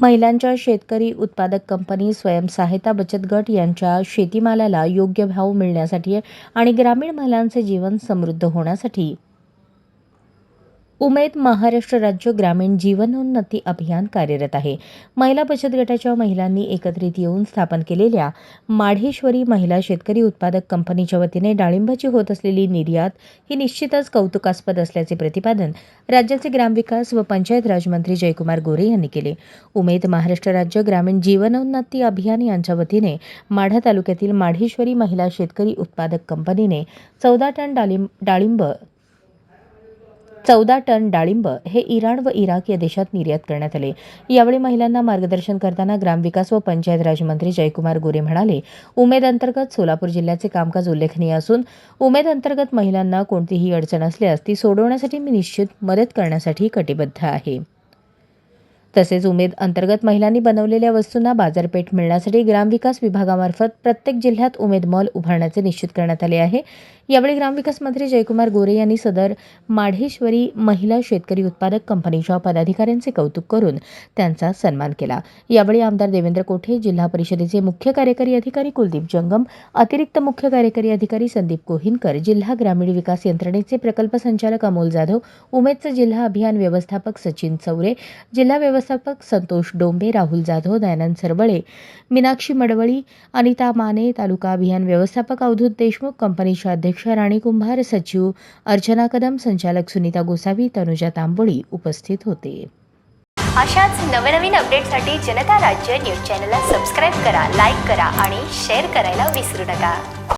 महिलांच्या शेतकरी उत्पादक कंपनी स्वयंसहायता बचत गट यांच्या शेतीमालाला योग्य भाव मिळण्यासाठी आणि ग्रामीण महिलांचे जीवन समृद्ध होण्यासाठी उमेद महाराष्ट्र राज्य ग्रामीण जीवनोन्नती अभियान कार्यरत आहे. महिला बचत गटाच्या महिलांनी एकत्रित येऊन स्थापन केलेल्या माढेश्वरी महिला शेतकरी उत्पादक कंपनीच्या वतीने डाळिंबाची होत असलेली निर्यात ही निश्चितच कौतुकास्पद असल्याचे प्रतिपादन राज्याचे ग्रामविकास व पंचायत राजमंत्री जयकुमार गोरे यांनी केले. उमेद महाराष्ट्र राज्य ग्रामीण जीवनोन्नती अभियान यांच्या वतीने माढा तालुक्यातील माढेश्वरी महिला शेतकरी उत्पादक कंपनीने चौदा टन डाळिंब डाळिंब चौदा टन डाळिंब हे इराण व इराक या देशात निर्यात करण्यात आले. यावेळी महिलांना मार्गदर्शन करताना ग्रामविकास व पंचायत राजमंत्री जयकुमार गोरे म्हणाले उमेद अंतर्गत सोलापूर जिल्ह्याचे कामकाज उल्लेखनीय असून उमेद अंतर्गत महिलांना कोणतीही अडचण असल्यास ती सोडवण्यासाठी मी निश्चित मदत करण्यासाठी कटिबद्ध आहे. तसेच उमेद अंतर्गत महिलांनी बनवलेल्या वस्तूंना बाजारपेठ मिळण्यासाठी ग्रामविकास विभागामार्फत प्रत्येक जिल्ह्यात उमेद मॉल उभारण्याचे निश्चित करण्यात आले आहे. यावेळी ग्रामविकास मंत्री जयकुमार गोरे यांनी सदर माढेश्वरी महिला शेतकरी उत्पादक कंपनीच्या पदाधिकाऱ्यांचे कौतुक करून त्यांचा सन्मान केला. यावेळी आमदार देवेंद्र कोठे जिल्हा परिषदेचे मुख्य कार्यकारी अधिकारी कुलदीप जंगम अतिरिक्त मुख्य कार्यकारी अधिकारी संदीप कोहिनकर जिल्हा ग्रामीण विकास यंत्रणेचे प्रकल्प संचालक अमोल जाधव उमेदचे जिल्हा अभियान व्यवस्थापक सचिन चौरे जिल्हा व्यवस्थापक संतोष डोंबे राहुल जाधव दयानंद सरवळे मीनाक्षी मडवळी अनिता माने तालुका अभियान व्यवस्थापक अवधूत देशमुख कंपनीच्या अध्यक्ष राणी कुंभार सचिव अर्चना कदम संचालक सुनीता गोसावी तनुजा तांबोळी उपस्थित होते. अशाच नवनवीन अपडेटसाठी जनता राज्य न्यूज चॅनलला सबस्क्राईब करा लाईक करा आणि शेअर करायला विसरू नका.